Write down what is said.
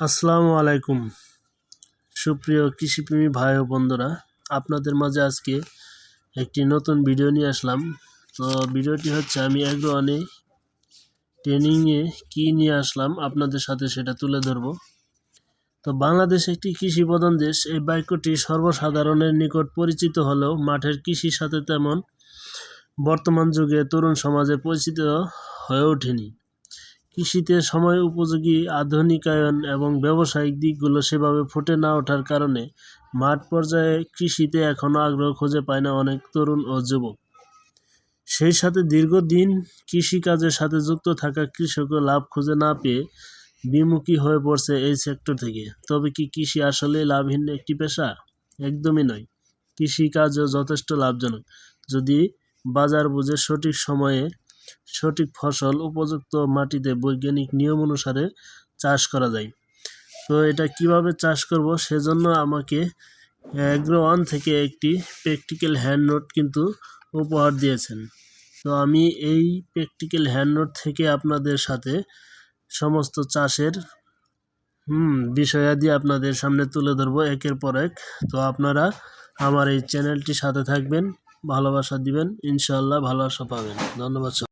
আসসালামু আলাইকুম। সুপ্রিয় কৃষিপ্রেমী ভাই ও বন্ধুরা, আপনাদের মাঝে আজকে একটি নতুন ভিডিও নিয়ে আসলাম। তো ভিডিওটি হচ্ছে, আমি অ্যাগ্রোয়ানে ট্রেনিংয়ে কি নিয়ে আসলাম আপনাদের সাথে সেটা তুলে ধরব। তো বাংলাদেশ একটি কৃষি প্রধান দেশ, এই বাক্যটি সর্বসাধারণের নিকট পরিচিত হলেও মাঠের কৃষির সাথে তেমন বর্তমান যুগে তরুণ সমাজে পরিচিত হয়ে ওঠেনি। কৃষিতে সময় উপযোগী আধুনিকায়ন এবং ব্যবসায়িক দিকগুলো সেভাবে ফুটে না ওঠার কারণে মাঠ পর্যায়ে কৃষিতে এখনও আগ্রহ খুঁজে পায় না অনেক তরুণ ও যুবক। সেই সাথে দীর্ঘদিন কৃষিকাজের সাথে যুক্ত থাকা কৃষকও লাভ খুঁজে না পেয়ে বিমুখী হয়ে পড়ছে এই সেক্টর থেকে। তবে কি কৃষি আসলে লাভহীন একটি পেশা? একদমই নয়। কৃষিকাজও যথেষ্ট লাভজনক। যদি বাজার বুঝে সঠিক সময়ে সঠিক ফসল উপযুক্ত মাটিতে বৈজ্ঞানিক নিয়ম অনুসারে চাষ করা যায়। তো এটা কীভাবে চাষ করব সেজন্য আমাকে অ্যাগ্রো ওয়ান থেকে একটি প্র্যাকটিক্যাল হ্যান্ড নোট কিন্তু উপহার দিয়েছেন। তো আমি এই প্র্যাকটিক্যাল হ্যান্ড নোট থেকে আপনাদের সাথে সমস্ত চাষের, হুম, বিষয়াদি আপনাদের সামনে তুলে ধরবো একের পর এক। তো আপনারা আমার এই চ্যানেলটি সাথে থাকবেন, ভালোবাসা দিবেন ইনশাল্লাহ ভালোবাসা পাবেন। ধন্যবাদ